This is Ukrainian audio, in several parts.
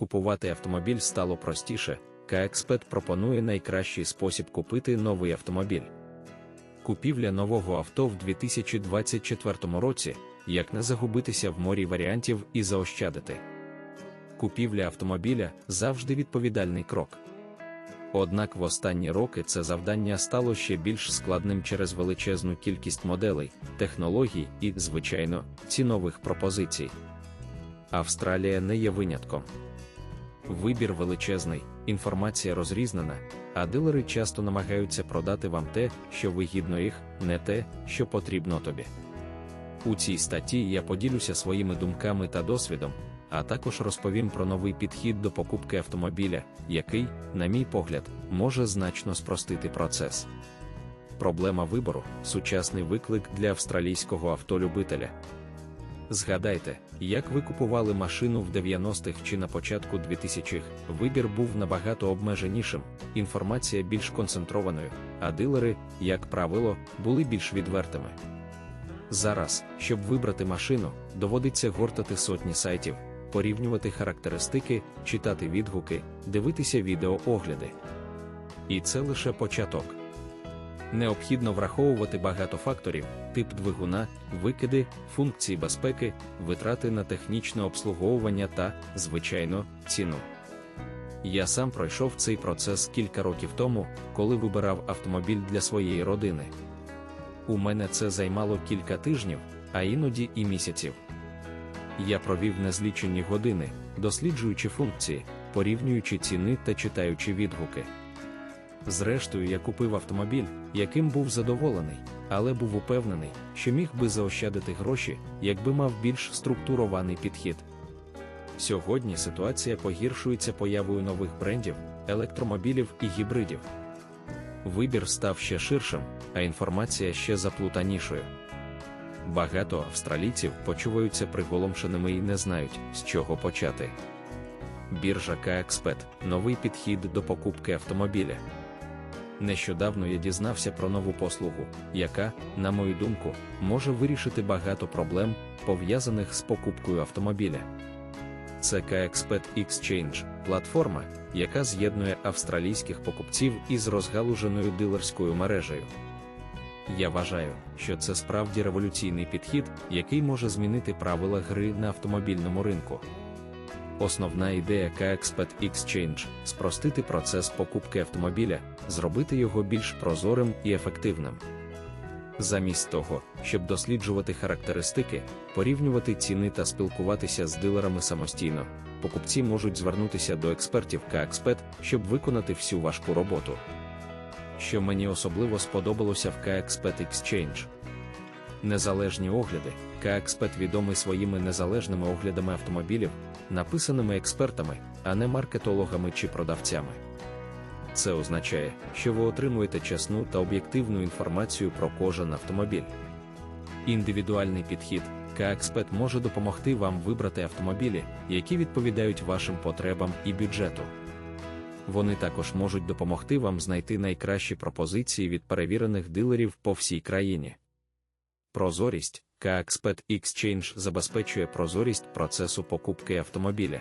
Купувати автомобіль стало простіше. Каекспет пропонує найкращий спосіб купити новий автомобіль. Купівля нового авто в 2024 році, як не загубитися в морі варіантів і заощадити. Купівля автомобіля завжди відповідальний крок. Однак в останні роки це завдання стало ще більш складним через величезну кількість моделей, технологій і, звичайно, цінових пропозицій. Австралія не є винятком. Вибір величезний, інформація розрізнена, а дилери часто намагаються продати вам те, що вигідно їх, не те, що потрібно тобі. У цій статті я поділюся своїми думками та досвідом, а також розповім про новий підхід до покупки автомобіля, який, на мій погляд, може значно спростити процес. Проблема вибору сучасний виклик для австралійського автолюбителя. Згадайте, як ви купували машину в 90-х чи на початку 2000-х, вибір був набагато обмеженішим, інформація більш концентрованою, а дилери, як правило, були більш відвертими. Зараз, щоб вибрати машину, доводиться гортати сотні сайтів, порівнювати характеристики, читати відгуки, дивитися відеоогляди. І це лише початок. Необхідно враховувати багато факторів: тип двигуна, викиди, функції безпеки, витрати на технічне обслуговування та, звичайно, ціну. Я сам пройшов цей процес кілька років тому, коли вибирав автомобіль для своєї родини. У мене це займало кілька тижнів, а іноді і місяців. Я провів незлічені години, досліджуючи функції, порівнюючи ціни та читаючи відгуки. Зрештою, я купив автомобіль, яким був задоволений, але був упевнений, що міг би заощадити гроші, якби мав більш структурований підхід. Сьогодні ситуація погіршується появою нових брендів, електромобілів і гібридів. Вибір став ще ширшим, а інформація ще заплутанішою. Багато австралійців почуваються приголомшеними і не знають, з чого почати. Біржа Каекспет новий підхід до покупки автомобіля. Нещодавно я дізнався про нову послугу, яка, на мою думку, може вирішити багато проблем, пов'язаних з покупкою автомобіля. Це Kexpet Exchange – платформа, яка з'єднує австралійських покупців із розгалуженою дилерською мережею. Я вважаю, що це справді революційний підхід, який може змінити правила гри на автомобільному ринку. Основна ідея Kexpet Exchange – спростити процес покупки автомобіля, зробити його більш прозорим і ефективним. Замість того, щоб досліджувати характеристики, порівнювати ціни та спілкуватися з дилерами самостійно, покупці можуть звернутися до експертів Kexpet, щоб виконати всю важку роботу. Що мені особливо сподобалося в Kexpet Exchange. Незалежні огляди. Каекспет відомий своїми незалежними оглядами автомобілів, написаними експертами, а не маркетологами чи продавцями. Це означає, що ви отримуєте чесну та об'єктивну інформацію про кожен автомобіль. Індивідуальний підхід Каекспет може допомогти вам вибрати автомобілі, які відповідають вашим потребам і бюджету. Вони також можуть допомогти вам знайти найкращі пропозиції від перевірених дилерів по всій країні. Прозорість Каекспет Exchange забезпечує прозорість процесу покупки автомобіля.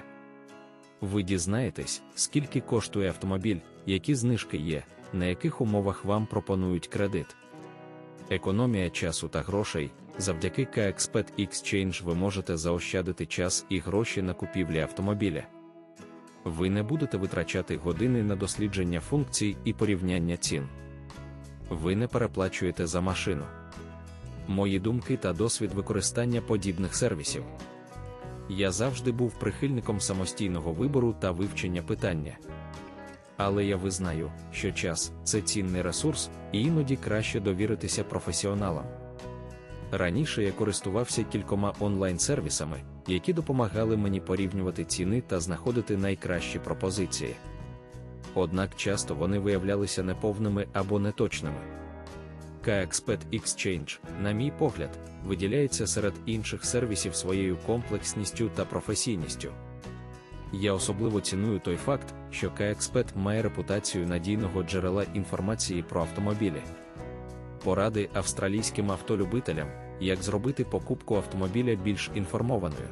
Ви дізнаєтесь, скільки коштує автомобіль, які знижки є, на яких умовах вам пропонують кредит. Економія часу та грошей. Завдяки Kexpet Exchange ви можете заощадити час і гроші на купівлі автомобіля. Ви не будете витрачати години на дослідження функцій і порівняння цін. Ви не переплачуєте за машину. Мої думки та досвід використання подібних сервісів. Я завжди був прихильником самостійного вибору та вивчення питання. Але я визнаю, що час це цінний ресурс, і іноді краще довіритися професіоналам. Раніше я користувався кількома онлайн-сервісами, які допомагали мені порівнювати ціни та знаходити найкращі пропозиції. Однак часто вони виявлялися неповними або неточними. Kexpet Exchange, на мій погляд, виділяється серед інших сервісів своєю комплексністю та професійністю. Я особливо ціную той факт, що Kexpet має репутацію надійного джерела інформації про автомобілі. Поради австралійським автолюбителям, як зробити покупку автомобіля більш інформованою.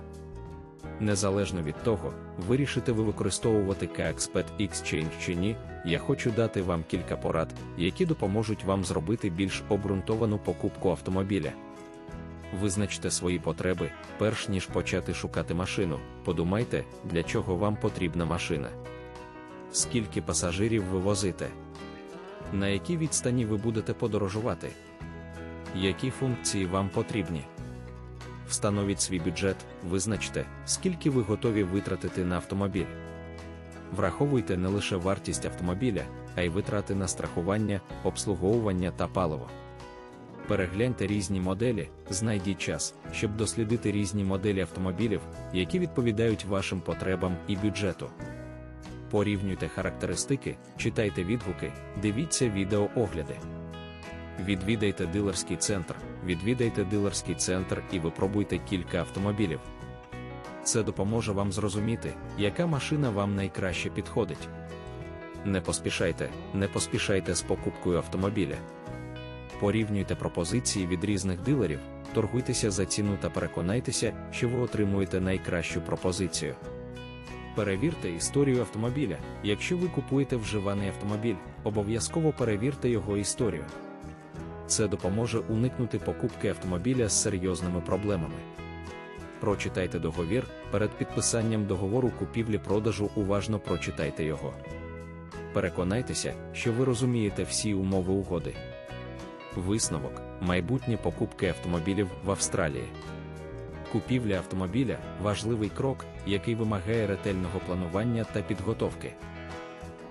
Незалежно від того, вирішите ви використовувати KXPet Exchange чи ні, я хочу дати вам кілька порад, які допоможуть вам зробити більш обґрунтовану покупку автомобіля. Визначте свої потреби, перш ніж почати шукати машину. Подумайте, для чого вам потрібна машина. Скільки пасажирів ви возите? На якій відстані ви будете подорожувати? Які функції вам потрібні? Встановіть свій бюджет, визначте, скільки ви готові витратити на автомобіль. Враховуйте не лише вартість автомобіля, а й витрати на страхування, обслуговування та паливо. Перегляньте різні моделі, знайдіть час, щоб дослідити різні моделі автомобілів, які відповідають вашим потребам і бюджету. Порівнюйте характеристики, читайте відгуки, дивіться відеоогляди. Відвідайте дилерський центр, відвідайте дилерський центр і випробуйте кілька автомобілів. Це допоможе вам зрозуміти, яка машина вам найкраще підходить. Не поспішайте, не поспішайте з покупкою автомобіля. Порівнюйте пропозиції від різних дилерів, торгуйтеся за ціну та переконайтеся, що ви отримуєте найкращу пропозицію. Перевірте історію автомобіля. Якщо ви купуєте вживаний автомобіль, обов'язково перевірте його історію. Це допоможе уникнути покупки автомобіля з серйозними проблемами. Прочитайте договір, перед підписанням договору купівлі-продажу уважно прочитайте його. Переконайтеся, що ви розумієте всі умови угоди. Висновок майбутнє покупки автомобілів в Австралії. Купівля автомобіля важливий крок, який вимагає ретельного планування та підготовки.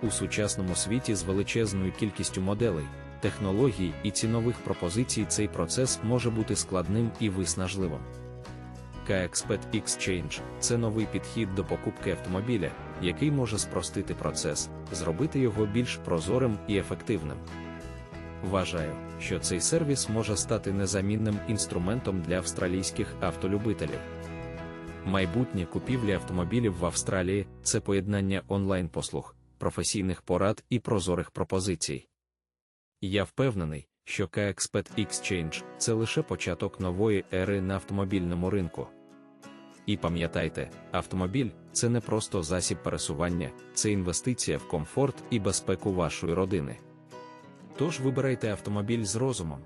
У сучасному світі з величезною кількістю моделей, технологій і цінових пропозицій цей процес може бути складним і виснажливим. KXPet Exchange – це новий підхід до покупки автомобіля, який може спростити процес, зробити його більш прозорим і ефективним. Вважаю, що цей сервіс може стати незамінним інструментом для австралійських автолюбителів. Майбутнє купівлі автомобілів в Австралії це поєднання онлайн-послуг, професійних порад і прозорих пропозицій. Я впевнений, що KXPet Exchange – це лише початок нової ери на автомобільному ринку. І пам'ятайте, автомобіль це не просто засіб пересування, це інвестиція в комфорт і безпеку вашої родини. Тож вибирайте автомобіль з розумом.